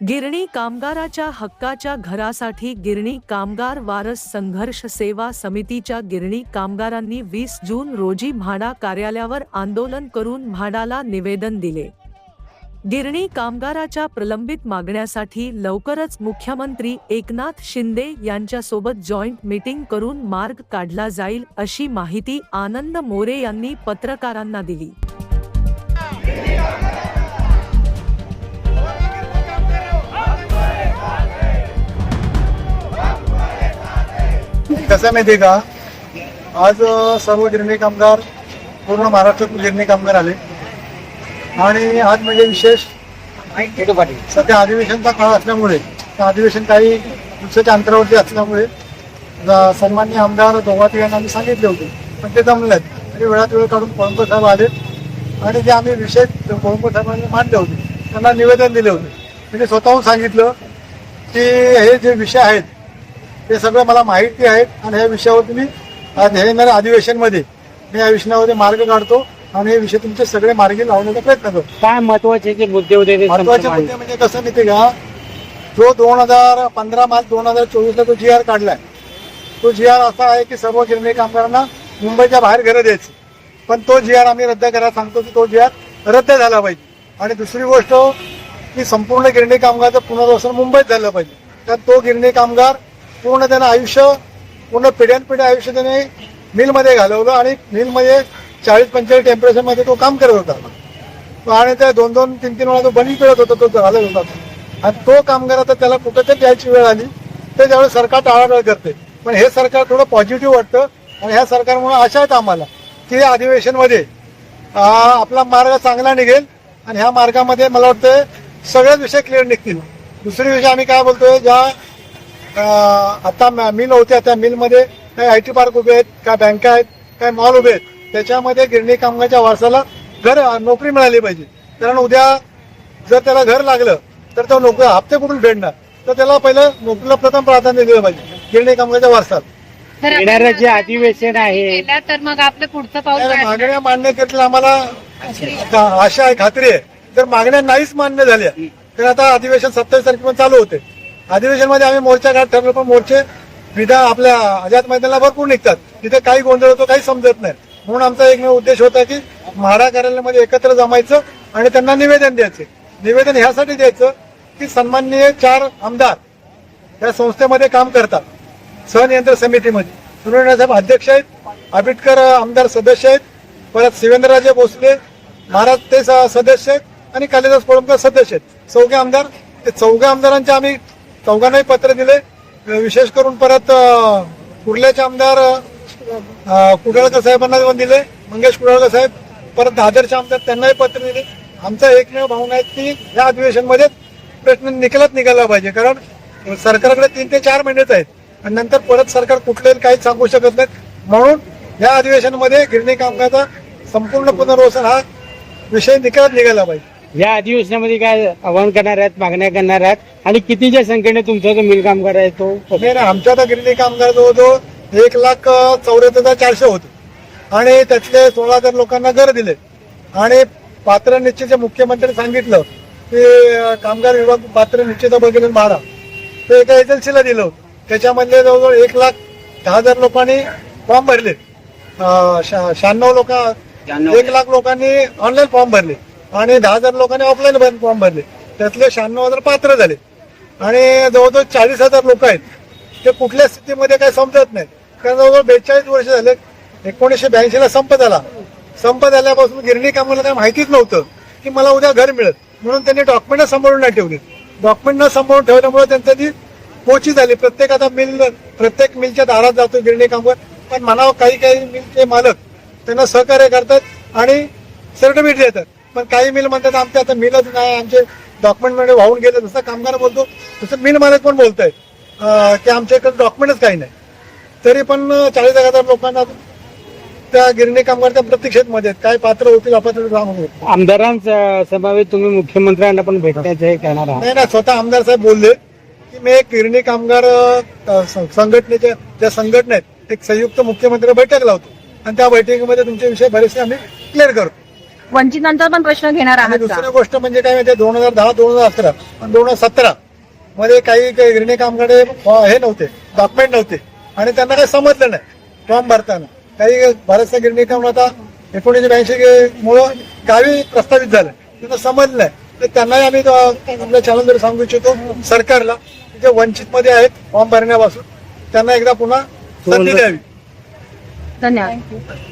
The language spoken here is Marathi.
गिरणी कामगाराच्या हक्काच्या घरासाठी गिरणी कामगार वारस संघर्ष सेवा समितीच्या गिरणी कामगारांनी वीस जून रोजी म्हाडा कार्यालयावर आंदोलन करून म्हाडाला निवेदन दिले. गिरणी कामगाराच्या प्रलंबित मागण्यासाठी लवकरच मुख्यमंत्री एकनाथ शिंदे यांच्यासोबत जॉईंट मीटिंग करून मार्ग काढला जाईल अशी माहिती आनंद मोरे यांनी पत्रकारांना दिली. कसं आहे माहिती आहे का? आज सर्व गिरणी कामगार पूर्ण महाराष्ट्रातून गिरणी कामगार आले. आणि आज म्हणजे विशेष सध्या अधिवेशनचा काळ असल्यामुळे अधिवेशन काही दिवसाच्या अंतरावरती असल्यामुळे सन्मान्य आमदार दोघाते यांना आम्ही सांगितले होते. पण ते जमले आणि वेळात वेळ काढून कोळंबकर साहेब आले. आणि जे आम्ही विषय कोळंबकर साहेबांनी मांडले होते त्यांना निवेदन दिले होते. म्हणजे स्वतःहून सांगितलं की हे जे विषय आहेत ते सगळं मला माहिती आहेत आणि या विषयावर तुम्ही आज हे येणाऱ्या अधिवेशनमध्ये मी या विषयामध्ये मार्ग काढतो आणि हे विषय तुमचे सगळे मार्गी लावण्याचा प्रयत्न करतो. काय महत्त्वाचे जे मुद्दे होते ते महत्त्वाचे मुद्दे म्हणजे कसं माहिती का? जो दोन हजार पंधरा मार्च दोन हजार चोवीसला जो जी आर काढलाय. तो जी आर असा आहे की सर्व गिरणी कामगारांना मुंबईच्या बाहेर घरं द्यायची. पण तो जी आर आम्ही रद्द करायला सांगतो की तो जी आर रद्द झाला पाहिजे. आणि दुसरी गोष्ट की संपूर्ण गिरणी कामगारचं पुनर्वसन मुंबईत झालं पाहिजे. तर तो गिरणी कामगार पूर्ण त्यानं आयुष्य पूर्ण पिढ्यानपिढ्या आयुष्य त्याने मिलमध्ये घालवलं आणि मिलमध्ये चाळीस पंचेचाळीस टेम्परेचरमध्ये तो काम करत होता. आणि ते दोन दोन तीन तीन वेळा तो बनी पिळत होता तो घालत होता. आणि तो कामगार आता त्याला कुठंतरी द्यायची वेळ आली. ते त्यावेळेस सरकार टाळाटाळ करते. पण हे सरकार थोडं पॉझिटिव्ह वाटतं. आणि ह्या सरकारमुळे आशा आहेत आम्हाला की या अधिवेशनमध्ये आपला मार्ग चांगला निघेल. आणि ह्या मार्गामध्ये मला वाटतं सगळेच विषय क्लिअर निघतील. दुसरी विषय आम्ही काय बोलतोय? ज्या आता मिल होत्या त्या मिलमध्ये काही आय टी पार्क उभे आहेत काय बँका आहेत काय मॉल उभे आहेत. त्याच्यामध्ये गिरणी कामगारच्या वारसाला घर नोकरी मिळाली पाहिजे. कारण उद्या जर त्याला घर लागलं तर तो नोकरी हप्ते कुठून भेटणार तर त्याला पहिलं नोकरीला प्रथम प्राधान्य दिलं पाहिजे गिरणी कामगारच्या वारसात येणारं जे अधिवेशन आहे. तर मग आपलं पुढचं पाऊल? मागण्या मान्य करतील आम्हाला का- आशा आहे खात्री आहे. तर मागण्या नाहीच मान्य झाल्या तर आता अधिवेशन सत्तावीस तारखेपर्यंत चालू होते. अधिवेशनमध्ये आम्ही मोर्चा काढ ठरलो पण मोर्चे विधा आपल्या आझाद मैदानाला भरपूर निघतात. तिथे काही गोंधळ होतो काही समजत नाही. म्हणून आमचा एकमेव उद्देश होता की म्हाडा कार्यालयामध्ये एकत्र जमायचं आणि त्यांना निवेदन द्यायचे. निवेदन ह्यासाठी द्यायचं की सन्माननीय चार आमदार या संस्थेमध्ये काम करतात. सहनियंत्रण समितीमध्ये. सुरेंद्रसाहेब अध्यक्ष आहेत आंबेडकर आमदार सदस्य आहेत परत शिवेंद्रराजे भोसले महाराज ते स- सदस्य आहेत आणि कालिदास कोळंबकर सदस्य आहेत. चौघे आमदार ते चौघे आमदारांच्या आम्ही चौघांनाही पत्र दिले. विशेष करून परत कुर्ल्याचे आमदार कुडाळकर साहेबांना पण दिले. मंगेश कुडाळकर साहेब परत दादरचे आमदार त्यांनाही पत्र दिले. आमचा एकमेव भावना आहे की या अधिवेशनमध्ये प्रश्न निकालात निघाला पाहिजे. कारण सरकारकडे तीन ते चार महिनेच आहेत. आणि नंतर परत सरकार कुठले काही सांगू शकत नाहीत. म्हणून या अधिवेशनामध्ये गिरणी कामगारचा संपूर्ण पुनर्वसन हा विषय निकालात निघाला पाहिजे. या अधिवेशनामध्ये काय आवाहन करणार आहेत मागण्या करणार आहेत? आणि कितीच्या संख्येने तुमचा जो मिल कामगार आहे तो नाही नाही, आमच्या आता गिरणी कामगार जवळजवळ एक लाख चौऱ्याहत्तर हजार चारशे होते. आणि त्यातले सोळा हजार लोकांना घर दिले. आणि पात्र निश्चित मुख्यमंत्र्यांनी सांगितलं की कामगार विभाग पात्र निश्चित बघेल भाडा ते एका एजन्सीला दिलं. त्याच्यामधले जवळजवळ एक लाख दहा हजार लोकांनी फॉर्म भरले. शहाण्णव लोक एक लाख लोकांनी ऑनलाईन फॉर्म भरले. आणि दहा हजार लोकांनी ऑफलाईन फॉर्म भरले. त्यातले शहाण्णव हजार पात्र झाले. आणि जवळजवळ चाळीस हजार लोक आहेत. ते कुठल्या स्थितीमध्ये काही समजत नाही कारण जवळजवळ बेचाळीस वर्ष झाले एकोणीसशे ब्याऐंशीला संप झाला. संप झाल्यापासून गिरणी कामाला काही माहितीच नव्हतं की मला उद्या घर मिळत म्हणून त्यांनी डॉक्युमेंट सांभाळून नाही ठेवले. डॉक्युमेंट न सांभाळून ठेवल्यामुळे त्यांचं ती पोची झाली. प्रत्येक आता मिल प्रत्येक मिलच्या दारात जातो गिरणी कामवर पण म्हणावं काही काही मिलचे मालक त्यांना सहकार्य करतात आणि सर्टिफिकेट देतात. पण काही मिल म्हणतात आमच्या आता मिलच नाही आमचे डॉक्युमेंटमध्ये वाहून गेले जसं कामगार बोलतो. तसं मिल मालक पण बोलतायत अं, की आमच्याकडे डॉक्युमेंटच काही नाही. तरी पण चाळीस हजार लोकांना त्या गिरणी कामगारच्या प्रतीक्षेत मध्ये आहेत. काय पात्र होतील अपात्र होतील आमदारांचा समावेश तुम्ही मुख्यमंत्र्यांना पण भेटण्याचं करणार आहात. नाही ना स्वतः आमदार साहेब बोलले की मी एक गिरणी कामगार संघटनेच्या ज्या संघटना आहेत एक संयुक्त मुख्यमंत्री बैठक लावतो. आणि त्या बैठकीमध्ये तुमचे विषय बरेचसे आम्ही क्लिअर करतो. वंचितांचा पण प्रश्न घेणार आणि आहात का? दुसरी गोष्ट म्हणजे काय माहिती दोन हजार दहा दोन हजार अकरा आणि दोन हजार सतरा मध्ये काही काही गिरणी कामगार हे नव्हते डॉक्युमेंट नव्हते. आणि त्यांना काही समजलं नाही फॉर्म भरताना. काही बऱ्याचशा गिरणी कामगार आता एकोणीसशे ब्याऐंशी मुळे गावी प्रस्तावित झालं. त्यांना समजलं नाही. तर त्यांनाही आम्ही अ, आपल्या चॅनलद्वारे सांगू इच्छितो सरकारला की जे वंचित मध्ये आहेत फॉर्म भरण्यापासून त्यांना एकदा पुन्हा संधी द्यावी. धन्यवाद.